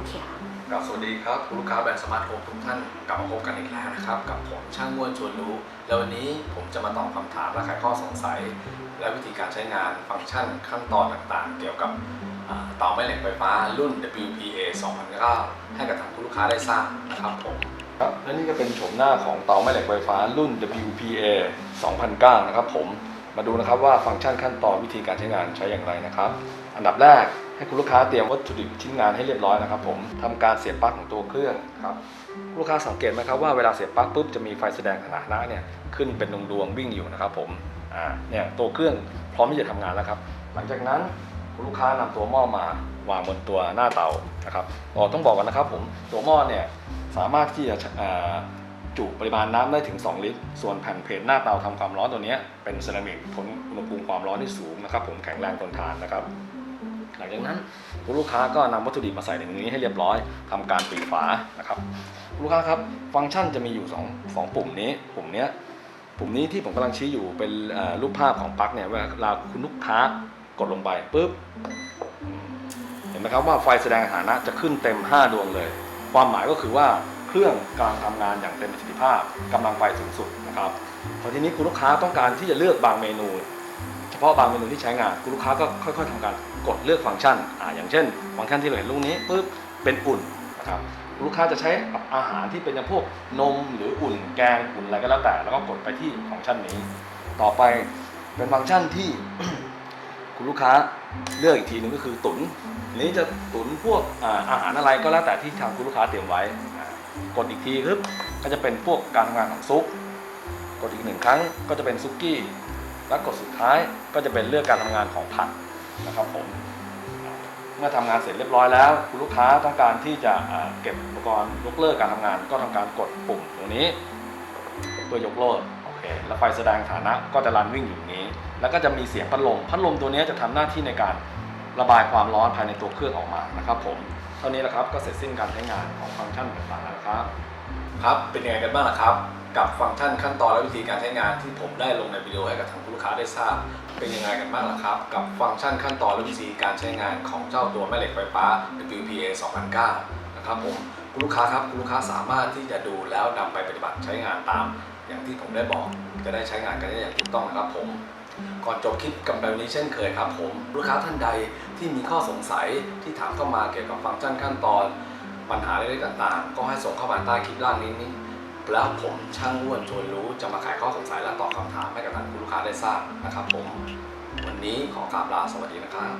โอเคค่ะครับสวัสดีครับคุณลูกค้าแบรนด์สมาร์ทโฮมทุกท่านกลับมาพบกันอีกแล้วนะครับ กับผมช่างม่วนชวนรู้ แล้ววันนี้ผมจะมาตอบคำถามและไขข้อสงสัย และวิธีการใช้งานฟังก์ชันขั้นตอนต่างๆ เกี่ยวกับอ่าเตาแม่เหล็กไฟฟ้ารุ่น WPA 2009ให้กับทางคุณลูกค้าได้ทราบนะครับผมครับและนี่ก็เป็นโฉมหน้าของเตาแม่เหล็กไฟฟ้ารุ่น WPA 2009นะครับผมมาดูนะครับว่าฟังก์ชันขั้นตอนวิธีการใช้งานใช้อย่างไรนะครับ อันดับแรก ให้คุณลูกค้าเตรียมวัตถุดิบชิ้นงานให้เรียบร้อยนะครับผมทำการเสียบปลั๊กของตัวเครื่องครับลูกค้าสังเกตไหมครับว่าเวลาเสียบปลั๊กปุ๊บจะมีไฟแสดงสถาดนะเนี่ยขึ้นเป็นดวงดวงวิ่งอยู่นะครับผมอ่าเนี่ยตัวเครื่องพร้อมที่จะทำงานแล้วครับ หลังจากนั้นคุณลูกค้านำตัวหม้อมาวางบนตัวหน้าเตานะครับอ๋อต้องบอกกันนะครับผมตัวหม้อเนี่ยสามารถที่จะจุปริมาณน้ำได้ถึง 2 ลิตร ส่วนแผ่นเพจหน้าเตาทำความร้อนตัวเนี้ยเป็นเซรามิกทนอุณหภูมิความร้อนที่สูงนะครับผมแข็งแรงทนทานนะครับ หลังจากนั้นคุณลูกค้าก็นำวัตถุดิบมาใส่ในนี้ให้เรียบร้อยทำการปิดฝานะครับคุณลูกค้าครับฟังก์ชันจะมีอยู่2งปุ่มนี้ปุ่มเนี้ยปุ่มนี้ที่ผมกำลังชี้อยู่เป็นรูปภาพของปลั๊กเนี่ยเวลาคุณลูกค้ากดลงไปปุ๊บเห็นไหมครับว่าไฟแสดงสถานะจะขึ้นเต็ม 5 ดวงเลย ความหมายก็คือว่าเครื่องกำลังทำงานอย่างเต็มประสิทธิภาพกำลังไฟสูงสุดนะครับพอทีนี้คุณลูกค้าต้องการที่จะเลือกบางเมนู พาะบางเมนูที่ใช้งานคุณลูกค้าก็ค่อย ๆทำการกดเลือกฟังก์ชันอ่าอย่างเช่น ฟังก์ชันที่เราเห็นลูกนี้ปุ๊บเป็นอุ่นนะครับคุณลูกค้าจะใช้อาหารที่เป็นอย่างพวกนมหรืออุ่นแกงอุ่นอะไรก็แล้วแต่ แล้วก็กดไปที่ฟังก์ชันนี้ ต่อไปเป็นฟังก์ชันที่คุณลูกค้าเลือกอีกทีหนึงก็คือตุนนนี้จะตุนพวกอาอาหารอะไรก็แล้วแต่ที่ทางคุณลูกค้าเตรียมไว้ กดอีกทีปึ๊บก็จะเป็นพวกการทำงานของซุป กดอีกหนึ่งครั้งก็จะเป็นซุกี้ แล้วกดสุดท้ายก็จะเป็นเรื่องการทำงานของผักนะครับผมเมื่อทำงานเสร็จเรียบร้อยแล้วคุณลูกค้าต้องการที่จะเก็บอุปกรณ์ยกเลิกการทำงาน ก็ทำการกดปุ่มตรงนี้เพื่อยกเลิกโอเคแล้วไฟแสดงฐานะก็จะรันวิ่งอยู่นี้ แล้วก็จะมีเสียงพัดลมพัดลมตัวนี้จะทำหน้าที่ในการระบายความร้อนภายในตัวเครื่องออกมานะครับผม เท่านี้แหละครับก็เสร็จสิ้นการใช้งานของฟังก์ชันต่างๆแล้วครับครับเป็นยังไงกันบ้างล่ะครับ กับฟังก์ชันขั้นตอนและวิธีการใช้งานที่ผมได้ลงในวิดีโอให้กับทางลูกค้าได้ทราบ เป็นยังไงกันบ้างล่ะครับ กับฟังก์ชันขั้นตอนและวิธีการใช้งานของเจ้าตัวแม่เหล็กไฟฟ้า WPA 2009นะครับผมคุณลูกค้าครับคุณลูกค้าสามารถที่จะดูแล้วนำไปปฏิบัติใช้งานตาม อย่างที่ผมได้บอกจะได้ใช้งานกันได้อย่างถูกต้องนะครับผม ก่อนจบคลิปกับแบบนี้เช่นเคยครับผม ลูกค้าท่านใดที่มีข้อสงสัยที่ถามเข้ามาเกี่ยวกับฟังก์ชันขั้นตอน ปัญหาเล็กๆต่างๆ ก็ให้ส่งเข้ามาใต้คลิปล่างนี้นี้แล้วผมช่างอ้วนชวนรู้จะมาไขข้อสงสัยและตอบคำถามให้กับท่านคุณลูกค้าได้ทราบนะครับผม วันนี้ขอกราบลาสวัสดีนะครับ